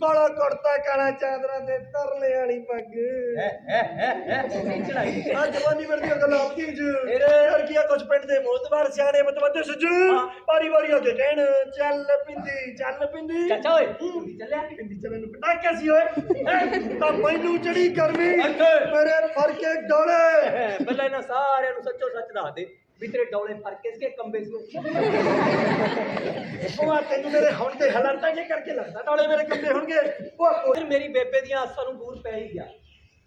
ਕਾਲਾ ਕੁੜਤਾ ਕਾਲਾ ਚਾਦਰਾ ਤੇ ਤਰਲੇ ਵਾਲੀ ਪੱਗ। ਹੈ ਹੈ ਹੈ ਹੈ। ਚੜਾਈ। ਆ ਜਵਾਨੀ ਵਰਗੀ ਗੱਲ ਆਪਕੀ ਜ ਫਿਰ? ਯਾਰ ਕੀ ਆ ਕੁਝ ਪਿੰਡ ਦੇ ਮੋਤਬਾਰ ਸਿਆਣੇ ਮਤਵੱਦੇ ਸੱਜਣ। ਹਾਂ। ਪਾਰੀ ਵਾਰੀ ਹੋ ਕੇ ਕਹਿਣ ਚੱਲ ਪਿੰਦੀ ਚੱਲ ਪਿੰਦੀ। ਚਾਚਾ ਓਏ। ਤੂੰ ਚੱਲਿਆ ਪਿੰਦੀ ਚੱਲਣ ਨੂੰ ਪਟਾਕਾ ਸੀ ਓਏ? ਤਾਂ ਮੈਨੂੰ ਚੜੀ ਗਰਮੀ ਅੱਛਾ। ਮੇਰੇ ਫੜ ਕੇ ਡੋਲੇ। ਪਹਿਲਾਂ ਇਹਨਾਂ ਸਾਰਿਆਂ ਨੂੰ ਸੱਚੋ ਸੱਚ ਦੱਸ ਦੇ। ਵੀ ਤੇਰੇ ਡੌਲੇ ਫੜ ਕੇ ਇਸਕੇ ਕੰਬੇ ਸੀ ਉਹ ਆ ਤੈਨੂੰ ਮੇਰੇ ਹੁਣ ਤੇ ਹਲਰਤਾ ਜੇ ਕਰਕੇ ਲੱਗਦਾ ਡੋਲੇ ਮੇਰੇ ਕੰਬੇ ਹੋਣਗੇ। ਉਹ ਕੋਈ ਫਿਰ ਮੇਰੀ ਬੇਬੇ ਦੀਆਂ ਆਸਾਂ ਨੂੰ ਦੂਰ ਪੈ ਹੀ ਗਿਆ।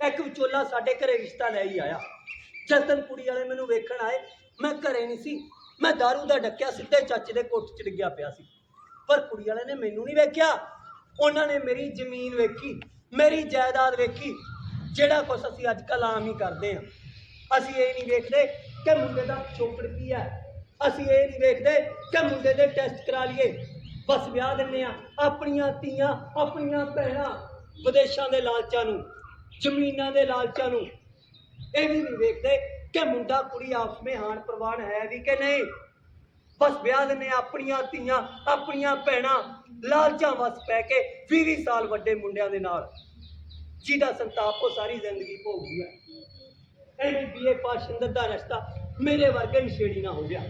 ਇੱਕ ਵਿਚੋਲਾ ਸਾਡੇ ਘਰੇ ਰਿਸ਼ਤਾ ਲੈ ਹੀ ਆਇਆ। ਜਦਨ ਕੁੜੀ ਵਾਲੇ ਮੈਨੂੰ ਵੇਖਣ ਆਏ ਮੈਂ ਘਰੇ ਨਹੀਂ ਸੀ। ਮੈਂ दारू ਦਾ ਡੱਕਿਆ ਸਿੱਧੇ ਚਾਚੇ ਦੇ ਕੋਠ ਚ ਡਿੱਗਿਆ ਪਿਆ ਸੀ। ਪਰ ਕੁੜੀ ਵਾਲੇ ਨੇ ਮੈਨੂੰ ਨਹੀਂ ਵੇਖਿਆ। ਉਹਨਾਂ ਨੇ ਮੇਰੀ ਜ਼ਮੀਨ ਵੇਖੀ ਮੇਰੀ ਜਾਇਦਾਦ ਵੇਖੀ। ਜਿਹੜਾ ਕੁਛ ਅਸੀਂ ਅੱਜ ਕੱਲ੍ਹ ਆਮ ਹੀ ਕਰਦੇ ਹਾਂ। ਅਸੀਂ ਇਹ ਨਹੀਂ ਵੇਖਦੇ ਕਿ ਮੁੰਡੇ ਦਾ ਛੋਕੜ ਕੀ ਹੈ? ਅਸੀਂ ਇਹ ਨਹੀਂ ਵੇਖਦੇ ਕਿ ਮੁੰਡੇ ਦੇ ਟੈਸਟ ਕਰਾ ਲਈਏ। ਬਸ ਵਿਆਹ ਦਿੰਨੇ ਆ ਆਪਣੀਆਂ ਧੀਆਂ, ਆਪਣੀਆਂ ਭੈਣਾਂ ਵਿਦੇਸ਼ਾਂ ਦੇ ਲਾਲਚਾਂ ਨੂੰ, ਜ਼ਮੀਨਾਂ ਦੇ ਲਾਲਚਾਂ ਨੂੰ ਇਹ ਵੀ ਨਹੀਂ ਵੇਖਦੇ ਕਿ ਮੁੰਡਾ ਕੁੜੀ ਆਪਸ ਵਿੱਚ ਹਾਨ ਪ੍ਰਵਾਨ ਹੈ ਵੀ ਕਿ ਨਹੀਂ। ਬਸ ਵਿਆਹ ਦਿੰਨੇ ਆ ਆਪਣੀਆਂ ਧੀਆਂ, ਆਪਣੀਆਂ ਭੈਣਾਂ ਲਾਲਚਾਂ ਵਸ ਪੈ ਕੇ 20 ਸਾਲ ਵੱਡੇ ਮੁੰਡਿਆਂ ਦੇ ਨਾਲ। ਜਿਹਦਾ ਸੰਤਾਪ ਉਹ ਸਾਰੀ ਜ਼ਿੰਦਗੀ ਭੋਗਦੀ ਹੈ। ਇਹ ਵੀ ਬੀਏ ਪਾਸ ਸ਼ਿੰਦਰ ਦਾ ਰਸਤਾ ਮੇਰੇ ਵਰਗੇ ਨਸ਼ੇੜੀ ਨਾ ਹੋ ਗਿਆ।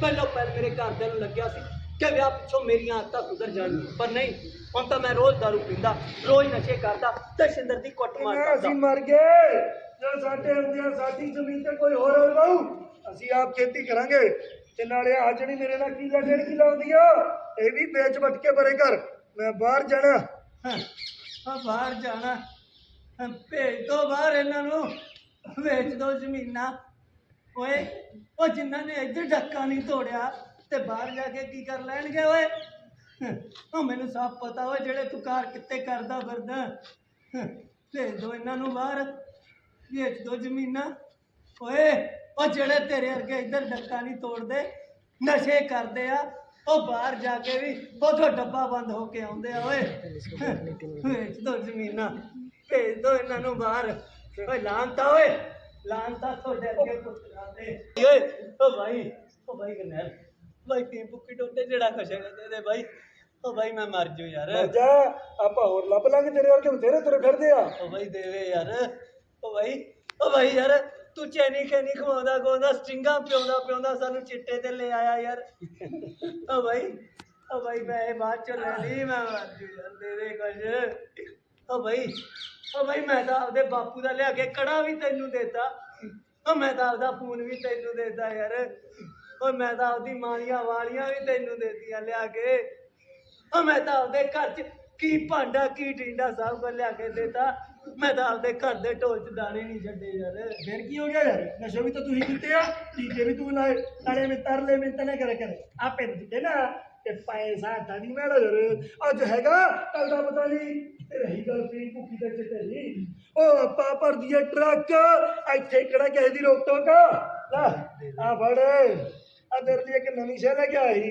ਪਹਿਲਾਂ ਪਹਿਲ ਮੇਰੇ ਘਰਦਿਆਂ ਨੂੰ ਲੱਗਿਆ ਸੀ ਕਿ ਵਿਆਹ ਪਿੱਛੋਂ ਮੇਰੀਆਂ ਆਦਤਾਂ ਸੁਧਰ ਜਾਣਗੀਆਂ। ਪਰ ਨਹੀਂ ਹੁਣ ਤਾਂ ਮੈਂ ਰੋਜ਼ ਦਾਰੂ ਪੀਂਦਾ ਰੋਜ਼ ਨਸ਼ੇ ਕਰਦਾ ਤੇ ਸ਼ਿੰਦਰ ਦੀ ਕੁੱਟਮਾਰ ਨਾ ਕਰਦਾ। ਅਸੀਂ ਮਰ ਗਏ? ਜਦ ਸਾਡੇ ਹੁੰਦਿਆਂ ਸਾਡੀ ਜ਼ਮੀਨ ਤੇ ਕੋਈ ਹੋਰ ਹੋ ਜਾਊ ਅਸੀਂ ਆਪ ਖੇਤੀ ਕਰਾਂਗੇ। ਤੇ ਨਾਲੇ ਆ ਜਿਹੜੀ ਮੇਰੇ ਨਾਲ ਕੀ ਡੇਢ ਕਿਲੋ ਆਉਂਦੀ ਆ ਇਹ ਵੀ ਵੇਚ ਵਟ ਕੇ ਬਰੇ ਕਰ ਮੈਂ ਬਾਹਰ ਜਾਣਾ। ਆ ਬਾਹਰ ਜਾਣਾ। ਭੇਜ ਦੋ ਬਾਹਰ ਇਹਨਾਂ ਨੂੰ। ਵੇਚ ਦੋ ਜ਼ਮੀਨਾਂ। ਓਏ, ਉਹ ਜਿਨ੍ਹਾਂ ਨੇ ਇੱਧਰ ਡੱਕਾ ਨਹੀਂ ਤੋੜਿਆ ਤੇ ਬਾਹਰ ਜਾ ਕੇ ਕੀ ਕਰ ਲੈਣਗੇ ਓਏ? ਉਹ ਮੈਨੂੰ ਸਭ ਪਤਾ ਓਏ ਜਿਹੜੇ ਤੂੰ ਕਾਰ ਕਿੱਤੇ ਕਰਦਾ ਫਿਰਦਾ। ਭੇਜ ਦੋ ਇਹਨਾਂ ਨੂੰ ਬਾਹਰ। ਵੇਚ ਦੋ ਜ਼ਮੀਨਾਂ। ਓਏ, ਉਹ ਜਿਹੜੇ ਤੇਰੇ ਵਰਗੇ ਇੱਧਰ ਡੱਕਾ ਨਹੀਂ ਤੋੜਦੇ, ਨਸ਼ੇ ਕਰਦੇ ਆ, ਉਹ ਬਾਹਰ ਜਾ ਕੇ ਵੀ ਉਥੋਂ ਡੱਬਾ ਬੰਦ ਹੋ ਕੇ ਆਉਂਦੇ ਆ ਓਏ। ਵੇਚ ਦੋ ਜ਼ਮੀਨਾਂ। ਭੇਜ ਦੋ ਇਹਨਾਂ ਨੂੰ ਬਾਹਰ। ਓਏ ਲਾਂਤਾ ਓਏ ਲਾਂਤਾ ਤੁਹਾਡੇ ਅੱਗੇ ਪੁੱਤਰਾਂ ਦੇ ਓਏ ਓ ਭਾਈ ਓ ਭਾਈ ਗਨੈਲ ਭਾਈ ਤੀ ਬੁੱਕੀ ਟੋਟੇ ਜਿਹੜਾ ਕੁਛ ਹੈਗਾ ਦੇ ਭਾਈ ਓ ਭਾਈ ਮੈਂ ਮਰ ਜੂ ਯਾਰ। ਜਾ ਆਪਾਂ ਹੋਰ ਲੱਭ ਲਾਂਗੇ ਤੇਰੇ ਵਰਗੇ ਬਥੇਰੇ ਤੁਰੇ ਫਿਰਦੇ ਆ। ਓ ਭਾਈ ਦੇਵੇ ਯਾਰ। ਓ ਭਾਈ ਓ ਭਾਈ ਯਾਰ ਤੂੰ ਚੈਨੀ ਖੈਨੀ ਖਵਾਉਂਦਾ ਖਵਾਉਂਦਾ ਸਟਿੰਗਾਂ ਪਿਉਂਦਾ ਪਿਉਂਦਾ ਸਾਨੂੰ ਚਿੱਟੇ ਤੇ ਲੈ ਆਇਆ ਯਾਰ। ਓ ਭਾਈ ਓ ਭਾਈ ਮੈਂ ਬਾਅਦ ਚ ਲੈ ਲਈ ਮੈਂ ਮਰ ਜੂ ਯਾਰ ਦੇ ਦੇ ਕੁਝ ਓ ਭਾਈ ਓ ਭਾਈ ਮੈਂ ਤਾਂ ਆਪਦੇ ਬਾਪੂ ਦਾ ਲਿਆ ਕੇ ਕੜਾ ਵੀ ਤੈਨੂੰ ਦੇਤਾ। ਓ ਮੈਂ ਤਾਂ ਆਪਦਾ ਫੋਨ ਵੀ ਤੈਨੂੰ ਦੇਤਾ ਯਾਰ। ਓ ਮੈਂ ਤਾਂ ਆਪਦੀ ਮਾਲੀਆਂ ਵਾਲੀਆਂ ਵੀ ਤੈਨੂੰ ਦੇਤੀਆਂ ਲਿਆ ਕੇ। ਓ ਮੈਂ ਤਾਂ ਆਪਦੇ ਘਰ 'ਚ ਕੀ ਭਾਂਡਾ, ਕੀ ਟਿੰਡਾ ਸਭ ਕੁਝ ਲਿਆ ਕੇ ਦੇਤਾ। ਮੈਂ ਤਾਂ ਆਪਦੇ ਘਰ ਦੇ ਢੋਲ 'ਚ ਦਾਣੇ ਨਹੀਂ ਛੱਡੇ ਯਾਰ। ਫਿਰ ਕੀ ਹੋ ਗਿਆ ਯਾਰ? ਨਸ਼ੇ ਵੀ ਤਾਂ ਤੁਸੀਂ ਕੀਤੇ ਆ। ਟੀਕੇ ਵੀ ਤੂੰ ਲਾਏ ਨਾਲੇ ਮੈਂ ਤਰਲੇ ਮੈਂ ਤਨੇ ਕਰ ਕਰ। ਆਪੇ ਦਿੱਤੇ ਨਾ। ਤੇ ਪੈਸਾ ਤਾਂ ਨਹੀਂ ਮੇਰਾ ਯਾਰ ਅੱਜ ਹੈਗਾ ਕੱਲ ਦਾ ਪਤਾ ਨਹੀਂ ਤੇ ਰਹੀ ਗੱਲ ਪੀ ਭੁੱਖੀ ਤੇ ਚਿੱਟੇ ਦੀ ਉਹ ਆਪਾਂ ਭਰ ਦਈਏ ਟਰੱਕ, ਇੱਥੇ ਕਿਹੜਾ ਕਿਸੇ ਦੀ ਰੋਕ ਟੋਕ? ਲੈ, ਆ ਫੜ। ਆ ਤੇਰੇ ਲਈ ਇੱਕ ਨਵੀਂ ਸ਼ੈ ਲੈ ਕੇ ਆਈ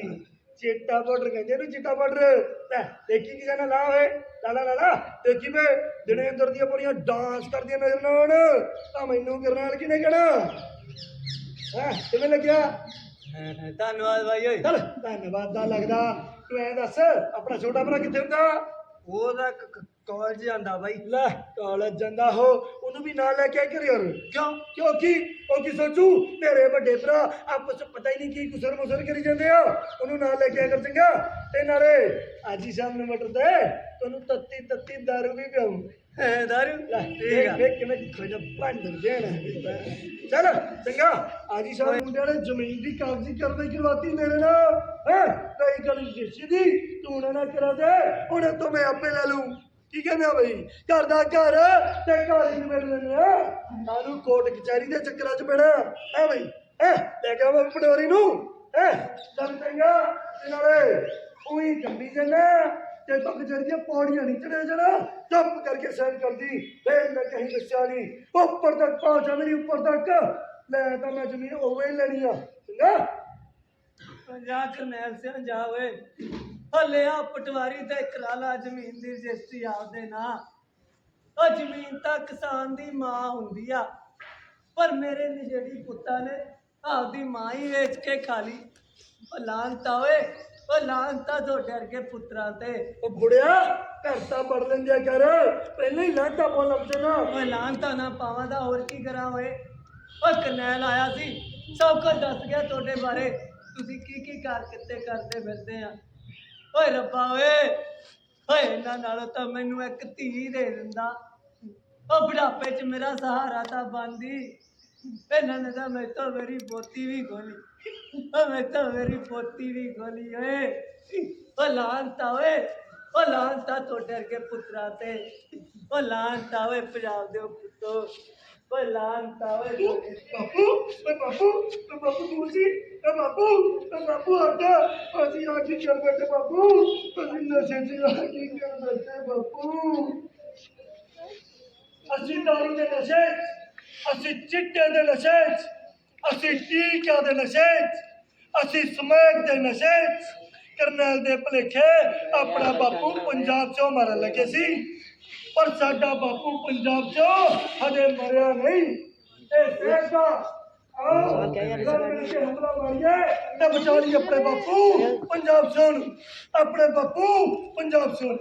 ਚਿੱਟਾ ਬਾਰਡਰ ਕਹਿੰਦੇ ਨੂੰ ਚਿੱਟਾ ਬਾਰਡਰ। ਲੈ, ਦੇਖੀ ਕੀ ਜਾਣਾ ਲਾ ਓਏ। ਲਾ ਲਾ ਲਾ ਲਾ, ਦੇਖੀ ਵੇ ਦਿਨੇ ਅੰਦਰ ਦੀਆਂ ਪੂਰੀਆਂ ਡਾਂਸ ਕਰਦੀਆਂ ਨਜ਼ਰ ਨਾ ਆਉਣ ਤਾਂ ਮੈਨੂੰ ਕਰਨਾਲ ਕਿਨੇ ਕਹਿਣਾ? ਹਾਂ, ਕਿਵੇਂ ਲੱਗਿਆ? ਧੰਨਵਾਦ ਭਾਈ ਓਏ। ਚੱਲ ਧੰਨਵਾਦ ਦਾ ਲੱਗਦਾ। ਤੂੰ ਐ ਦੱਸ ਆਪਣਾ ਛੋਟਾ ਭਰਾ ਕਿੱਥੇ ਹੁੰਦਾ? ਉਹਦਾ ਕਾਲਜ ਜਾਂਦਾ ਬਾਈ। ਲੈ ਕਾਲਜ ਜਾਂਦਾ ਹੋ ਉਹਨੂੰ ਵੀ ਨਾਲ ਲੈ ਕੇ ਆਈ ਕਰ ਯਾਰ ਕਿਉਂ? ਕਿਉਂਕਿ ਉਹ ਕੀ ਸੋਚੂ? ਤੇਰੇ ਵੱਡੇ ਭਰਾ ਆਪਸ ਚ ਪਤਾ ਹੀ ਨਹੀਂ ਕੀ ਕੁਸਰ ਮੁਸਰ ਕਰੀ ਜਾਂਦੇ ਆ। ਉਹਨੂੰ ਨਾਲ ਲੈ ਕੇ ਆ ਕਰ ਚੰਗਾ। ਤੇ ਨਾਲੇ ਅੱਜ ਹੀ ਸ਼ਾਮ ਨੂੰ ਮਟਰ ਤੇ ਤੁਹਾਨੂੰ ਤੱਤੀ ਤੱਤੀ ਦਾਰੂ ਵੀ ਪਿਆਉਂ ਹੈ ਦਾਰੂ? ਲੈ ਠੀਕ ਆ। ਵੇਖ ਕਿਵੇਂ ਖੋਜਾ ਪੰਡ ਦੇਣਾ ਚੱਲ ਚੰਗਾ। ਅੱਜ ਹੀ ਸ਼ਾਮ ਨੇ ਜ਼ਮੀਨ ਦੀ ਕਾਗਜ਼ੀ ਕਰਵਾਈ ਕਰਵਾਤੀ ਮੇਰੇ ਨਾਲ। ਹੈ? ਕਈ ਗੱਲ ਜਿਸੀ ਦੀ ਤੂੰ ਨਾ ਕਰਾ ਦੇ। ਉਹਨੇ ਤੋਂ ਮੈਂ ਆਪੇ ਲੈ ਲੂੰ ਕੀ ਕਹਿੰਦੇ ਆ ਬਈ? ਘਰ ਦਾ ਘਰ ਤੇ ਘਰ ਹੀ ਨਿਬੜ ਲੈਣੇ ਆ। ਸਾਨੂੰ ਕੋਰਟ ਕਚਹਿਰੀ ਦੇ ਚੱਕਰਾਂ 'ਚ ਪੈਣਾ। ਹੈ ਬਈ? ਹੈ? ਲੈ ਕੇ ਆਵਾਂ ਪਟੋਰੀ ਨੂੰ। ਹੈ? ਚੱਲ ਚੰਗਾ। ਤੇ ਨਾਲੇ ਉਹੀ ਕੰਬੀ ਜਨਾ ਤੇ ਤੱਕ ਜਿਹੜੀਆਂ ਪੌੜੀਆਂ ਨਹੀਂ ਚੜੇ ਜਣਾ। ਚੁੱਪ ਕਰਕੇ ਸੈਨ ਕਰਦੀ। ਫੇਰ ਮੈਂ ਕਹੀਂ ਦੱਸਿਆ ਨਹੀਂ ਉੱਪਰ ਤੱਕ ਪਹੁੰਚਾ ਮੇਰੀ ਉੱਪਰ ਤੱਕ। ਲੈ ਤਾਂ ਮੈਂ ਜ਼ਮੀਨ ਉਵੇਂ ਹੀ ਲੈਣੀ ਆ। ਚੰਗਾ? ਜਾ ਕਰਨੈਲ ਸਿੰਘ ਜਾ ਓਏ ਹੱਲੇ ਆ ਪਟਵਾਰੀ ਤੇ ਕਰਾ ਲਾ ਜ਼ਮੀਨ ਦੀ ਰਜਿਸਟਰੀ ਆਪਦੇ ਨਾਂ। ਉਹ ਜ਼ਮੀਨ ਤਾਂ ਕਿਸਾਨ ਦੀ ਮਾਂ ਹੁੰਦੀ ਆ। ਪਰ ਮੇਰੇ ਨਸ਼ੇੜੀ ਪੁੱਤਾਂ ਨੇ ਆਪਦੀ ਮਾਂ ਹੀ ਵੇਚ ਕੇ ਖਾ ਲਈ। ਉਹ ਲਾਂਤਾ ਓਏ ਉਹ ਲਾਂਤਾ ਤੁਹਾਡੇ ਵਰਗੇ ਪੁੱਤਰਾਂ ਤੇ। ਉਹ ਬੁੜਿਆ ਘਰ ਤਾਂ ਪੜ ਲੈਂਦਿਆ ਕਰ ਪਹਿਲਾਂ ਹੀ ਲਾਂਟਾ ਬੋਲ ਜਨਾ ਓਏ ਲਾਂਤਾ ਨਾ ਪਾਵਾਂ ਦਾ ਹੋਰ ਕੀ ਕਰਾਂ ਓਏ। ਓ ਕਰਨੈਲ ਆਇਆ ਸੀ। ਸਭ ਕੁਝ ਦੱਸ ਗਿਆ ਤੁਹਾਡੇ ਬਾਰੇ। ਤੁਸੀਂ ਕੀ ਕੀ ਕਰ ਕਿੱਤੇ ਕਰਦੇ ਫਿਰਦੇ ਆ? ਓਏ ਰੱਬਾ ਓਏ ਓਏ ਇਹਨਾਂ ਨਾਲੋਂ ਤਾਂ ਮੈਨੂੰ ਇੱਕ ਧੀ ਦੇ ਦਿੰਦਾ। ਉਹ ਬੁਢਾਪੇ 'ਚ ਮੇਰਾ ਸਹਾਰਾ ਤਾਂ ਬੰਦੀ ਇਹਨਾਂ ਨੇ ਤਾਂ ਮੈਂ ਤਾਂ ਮੇਰੀ ਪੋਤੀ ਵੀ ਖੋਲੀ। ਓ ਮੈਂ ਤਾਂ ਮੇਰੀ ਪੋਤੀ ਵੀ ਖੋਲੀ ਓਏ। ਓ ਲਾਂਤਾ ਓਏ ਓ ਲਾਂਤਾ ਤੁਹਾਡੇ ਵਰਗੇ ਪੁੱਤਰਾਂ ਤੇ। ਓ ਲਾਂਤਾ ਓਏ ਪੰਜਾਬ ਦੇ ਪੁੱਤੋ। ਓ ਲਾਂਤਾ ਓਏ ਤੁਹਾਡੇ- ਬਾਪੂ ਓਏ ਬਾਪੂ ਓਏ ਬਾਪੂ ਤੂੰ ਸੀ ਓਏ ਬਾਪੂ ਓਏ ਬਾਪੂ ਆਟਾ ਅਸੀਂ ਆ ਕੀ ਕਰ ਬੈਠੇ ਬਾਪੂ ਅਸੀਂ ਨਸ਼ੇ ਚ ਆ ਕੀ ਕਰ ਬੈਠੇ ਬਾਪੂ ਅਸੀਂ ਦਾਰੂ ਦੇ ਨਸ਼ੇ 'ਚ, ਅਸੀਂ ਚਿੱਟੇ ਦੇ ਨਸ਼ੇ 'ਚ, ਅਸੀਂ ਟੀਕਿਆਂ ਦੇ ਨਸ਼ੇ 'ਚ, ਅਸੀਂ ਸਮੈਕ ਦੇ ਨਸ਼ੇ 'ਚ, ਕਰਨੈਲ ਦੇ ਭਲੇਖੇ ਆਪਣਾ ਬਾਪੂ ਪੰਜਾਬ ਚੋਂ ਮਾਰਨ ਲੱਗੇ ਸੀ ਪਰ ਸਾਡਾ ਬਾਪੂ ਪੰਜਾਬ ਚੋਂ ਹਜੇ ਮਰਿਆ ਨਹੀਂ। ਇਹ ਦੇਖਦਾ ਆਓ ਲੜਨ ਕੇ ਹਮਲਾ ਮਾਰੀਏ ਤੇ ਬਚਾ ਲਈ ਆਪਣੇ ਬਾਪੂ ਪੰਜਾਬ ਚੋਂ। ਆਪਣੇ ਬਾਪੂ ਪੰਜਾਬ ਚੋਂ।